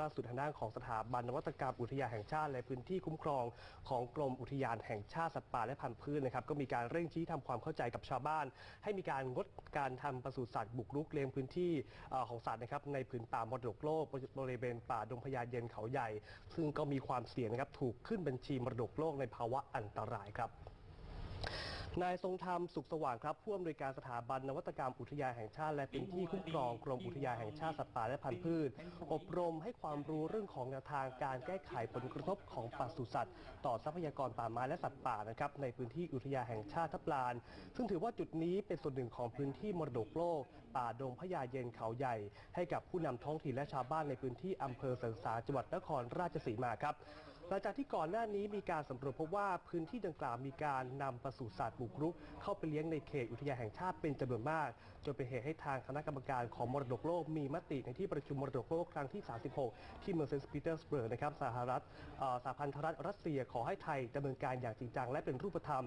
ล่าสุดทางด้านของสถาบันนวัตกรรมอุทยานแห่งชาติและพื้นที่คุ้มครองของกรมอุทยานแห่งชาติสัตว์ป่าและพันธุ์พืชนะครับก็มีการเร่งชี้ทำความเข้าใจกับชาวบ้าน ให้มีการงดการทำปศุสัตว์บุกรุกเลี้ยงพื้นที่ของสัตว์นะครับในผืนป่ามรดกโลกบริเวณป่าดงพญาเย็นเขาใหญ่ ซึ่งก็มีความเสี่ยงนะครับถูกขึ้นบัญชีมรดกโลกในภาวะอันตรายครับ นายทรงธรรมสุขสว่างครับผู้อำนวยการสถาบันนวัตกรรมอุทยานแห่งชาติและพื้นที่คุ้มครองกรมอุทยานแห่งชาติสัตว์ป่าและพันธุ์พืช อบรมให้ความรู้เรื่องของแนวทางการแก้ไขผลกระทบของปศุสัตว์ ต่อทรัพยากรป่าไม้และสัตว์ป่านะครับในพื้นที่อุทยานแห่งชาติทับลาน ซึ่งถือว่าจุดนี้เป็นส่วนหนึ่งของพื้นที่มรดกโลก ป่าดงพญาเย็นเขาใหญ่ ให้กับผู้นำท้องถิ่นและชาวบ้านในพื้นที่อำเภอเสริงสาจังหวัดนครราชสีมาครับ ลังจากที่ก่อนหน้านี้มีการสำรวจพบว่าพื้นที่ดังกล่าวมีการนำปศุสัตว์บุกรุก เข้าไปเลี้ยงในเขตอุทยานแห่งชาติเป็นจำนวนมาก จนเป็นเหตุให้ทางคณะกรรมการของมรดกโลกมีมติในที่ประชุมมรดกโลกครั้งที่ 36 ที่เมืองเซนต์ปีเตอร์สเบิร์กนะครับสหรัฐอ่อสหพันธรัฐรัสเซียขอให้ไทยดำเนินการอย่างจริงจังและเป็นรูปธรรม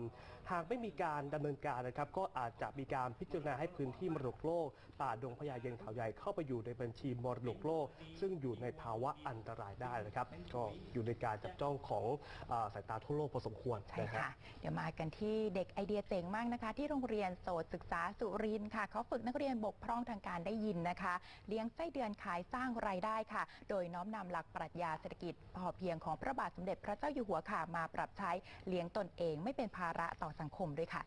หากไม่มีการดำเนินการนะครับก็อาจจะมีการพิจารณาให้พื้นที่มรดกโลก ป่าดงพญาเย็นเขาใหญ่เข้าไปอยู่ในบัญชีมรดกโลก ซึ่งอยู่ในภาวะอันตรายได้นะครับ ก็อยู่ในการจับจ้องของเอ่อสายตาทั่วโลกพอสมควรใช่นะฮะค่ะ เดี๋ยวมากันที่เด็กไอเดียเจ๋งมากนะคะ ที่โรงเรียนโสตศึกษาสุรินทร์ค่ะ เขาฝึกนักเรียนบกพร่องทางการได้ยินนะคะ เลี้ยงไส้เดือนขายสร้างรายได้ค่ะ โดยน้อมนำหลักปรัชญาเศรษฐกิจพอเพียงของพระบาทสมเด็จพระเจ้าอยู่หัวค่ะมาปรับใช้เลี้ยงตนเองไม่เป็นภาระต่อสังคมด้วยค่ะ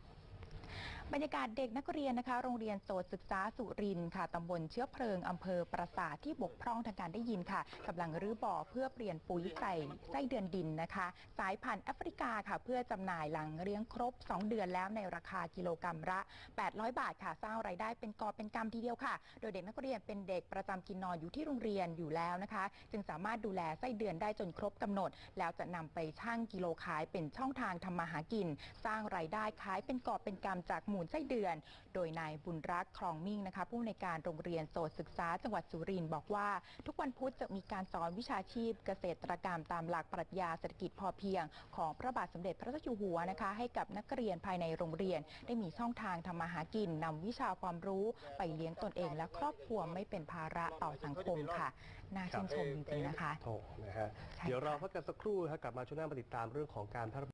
บรรยากาศเด็กนักเรียนนะคะ โรงเรียนโสตศึกษาสุรินทร์ค่ะตำบลเชื้อเพลิงอำเภอปราสาทที่บกพร่องทางการได้ยินค่ะกำลังรื้อบ่อเพื่อเปลี่ยนปุ๋ยใส่ไส้เดือนดินนะคะ สายพันธุ์แอฟริกาค่ะ เพื่อจำหน่ายหลังเลี้ยงครบ 2 เดือนแล้วในราคากิโลกรรัมละ 800 บาทค่ะ สร้างรายได้เป็นกอบเป็นกำทีเดียวค่ะ โดยเด็กนักเรียนเป็นเด็กประจำกินนอนอยู่ที่โรงเรียนอยู่แล้วนะคะ จึงสามารถดูแลไส้เดือนได้จนครบกำหนด แล้วจะนำไปชั่งกิโลขายเป็นช่องทางทำมาหากิน สร้างรายได้ขายเป็นกอบเป็นกำจากมูลไส้เดือน โดยนายบุญรักษ์คลองมิ่งนะคะ ผู้ในวยการโรงเรียนโสตศึกษาจังหวัดสุรินทร์บอกว่า ทุกวันพุธจะมีการสอนวิชาชีพเกษตรกรรมตามหลักปรัชญาเศรษฐกิจพอเพียง ของพระบาทสมเด็จพระเจ้าอยู่หัวนะคะ ให้กับนักเรียนภายในโรงเรียน ได้มีช่องทางทำมาหากินนำวิชาความรู้ไปเลี้ยงตนเองและครอบครัวไม่เป็นภาระต่อสังคมค่ะ น่าชื่นชมจริงๆนะคะ โถนะฮะใช่เดี๋ยวเราค่ะพักกันสักครู่นะครับกลับมาช่วงหน้ามาติดตามเรื่องของการแพร่ระบาด